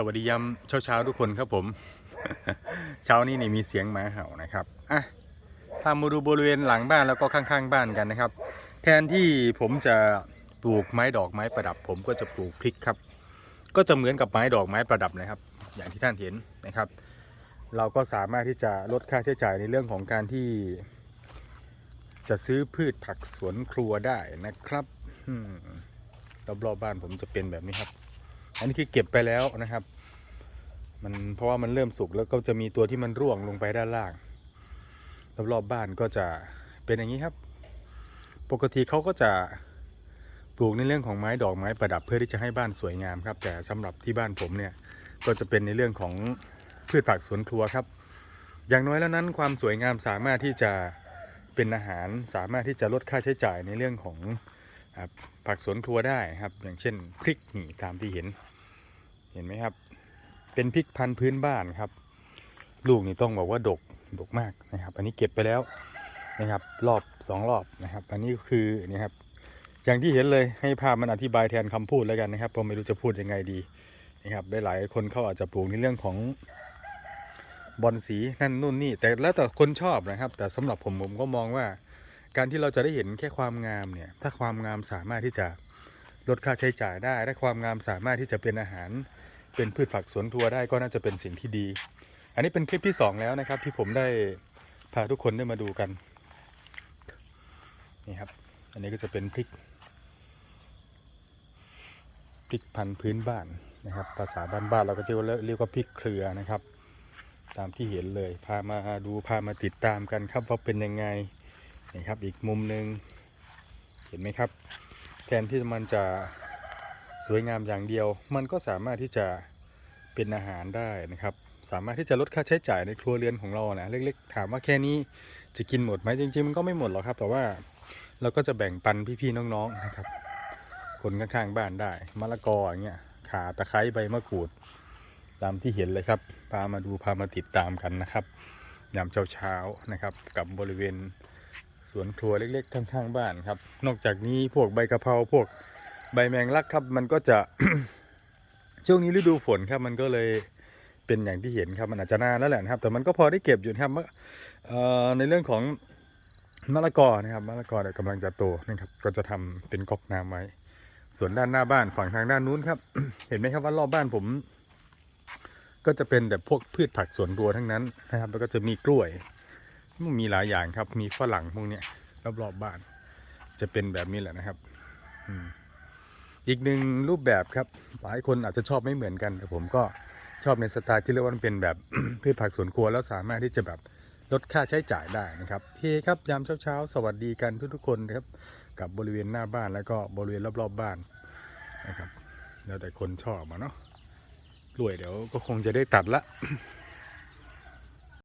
สวัสดียามเช้าเช้าๆทุกคนครับผม เช้านี้นี่มีเสียงหมาเห่านะครับอะพามาดูบริเวณหลังบ้านแล้วก็ข้างๆบ้านกันนะครับ แทนที่ผมจะปลูกไม้ดอกไม้ประดับ ผมก็จะปลูกพริกครับ ก็จะเหมือนกับไม้ดอกไม้ประดับนะครับ อย่างที่ท่านเห็นนะครับ เราก็สามารถที่จะลดค่าใช้จ่ายในเรื่องของการที่ จะซื้อพืชผักสวนครัวได้นะครับรอบๆบ้านผมจะเป็นแบบนี้ครับ อันนี้คือเก็บไปแล้วนะครับ มันเพราะว่ามันเริ่มสุกแล้วก็จะมีตัวที่มันร่วงลงไปด้านล่างรอบๆบบ้านก็จะเป็นอย่างนี้ครับ ปกติเขาก็จะปลูกในเรื่องของไม้ดอกไม้ประดับเพื่อที่จะให้บ้านสวยงามครับ แต่สำหรับที่บ้านผมเนี่ยก็จะเป็นในเรื่องของพืชผักสวนครัวครับ อย่างน้อยแล้วนั้นความสวยงามสามารถที่จะเป็นอาหารสามารถที่จะลดค่าใช้จ่ายในเรื่องของ ครับผักสวนครัวได้ครับ อย่างเช่นพริกนี่ตามที่เห็น เห็นไหมครับ เป็นพริกพันธุ์พื้นบ้านครับ ลูกนี่ต้องบอกว่าดกดกมากนะครับ อันนี้เก็บไปแล้วนะครับ รอบสองรอบนะครับ อันนี้คือนี่ครับ อย่างที่เห็นเลยให้ภาพมันอธิบายแทนคำพูดแล้วกันนะครับผมไม่รู้จะพูดยังไงดีนะครับหลายๆคนเขาอาจจะปลูกในเรื่องของบอลสีนั่นนู่นนี่ แต่แล้วแต่คนชอบนะครับ แต่สำหรับผมผมก็มองว่า การที่เราจะได้เห็นแค่ความงามเนี่ย ถ้าความงามสามารถที่จะลดค่าใช้จ่ายได้ถ้าความงามสามารถที่จะเป็นอาหาร เป็นพืชผักสวนครัวได้ก็น่าจะเป็นสิ่งที่ดี อันนี้เป็นคลิปที่สองแล้วนะครับ ที่ผมได้พาทุกคนได้มาดูกันนี่ครับ อันนี้ก็จะเป็นพริกพริกพันธุ์พื้นบ้านนะครับ ภาษาบ้านๆเราก็จะเรียกว่าพริกเครือนะครับ ตามที่เห็นเลย พามาดูพามาติดตามกันครับว่าเป็นยังไง นี่ครับอีกมุมหนึ่งเห็นไหมครับ แทนที่มันจะสวยงามอย่างเดียว มันก็สามารถที่จะเป็นอาหารได้นะครับ สามารถที่จะลดค่าใช้จ่ายในครัวเรือนของเรานะเล็กๆ ถามว่าแค่นี้จะกินหมดไหมจริงๆ มันก็ไม่หมดหรอกครับ แต่ว่าเราก็จะแบ่งปันพี่ๆน้องๆนะครับ คนข้างๆบ้านได้มะละกออย่างเงี้ยขาตะไคร้ใบมะกรูด ตามที่เห็นเลยครับพามาดูพามาติดตามกันนะครับยามเช้าๆนะครับกับบริเวณ สวนครัวเล็กๆข้างๆบ้านครับ นอกจากนี้พวกใบกะเพราพวกใบแมงลักครับ มันก็จะช่วงนี้ฤดูฝนครับ มันก็เลยเป็นอย่างที่เห็นครับมันอาจจะนานแล้วแหละครับ แต่มันก็พอได้เก็บอยู่ครับในเรื่องของมะละกอนะครับมะละกอเนี่ยกำลังจะโตนะครับ ก็จะทำเป็นก๊อกน้ำไว้ ส่วนด้านหน้าบ้านฝั่งทางด้านนู้นครับ เห็นไหมครับว่ารอบบ้านผม ก็จะเป็นแบบพวกพืชผักสวนครัวทั้งนั้นนะครับ แล้วก็จะมีกล้วย มันมีหลายอย่างครับ มีฝรั่งพวกเนี้ยรอบๆบบ้าน จะเป็นแบบนี้แหละนะครับอีกหนึ่งรูปแบบครับ หลายคนอาจจะชอบไม่เหมือนกันแต่ผมก็ชอบในสไตล์ที่เรียกว่ามันเป็นแบบพืชผักสวนครัวแล้วสามารถที่จะแบบลดค่าใช้จ่ายได้นะครับเคครับยามเช้าๆ สวัสดีกันทุกๆคนนะครับ กับบริเวณหน้าบ้านแล้วก็บริเวณรอบๆบ้านนะครับ แล้วแต่คนชอบมาเนาะกล้วยเดี๋ยวก็คงจะได้ตัดละ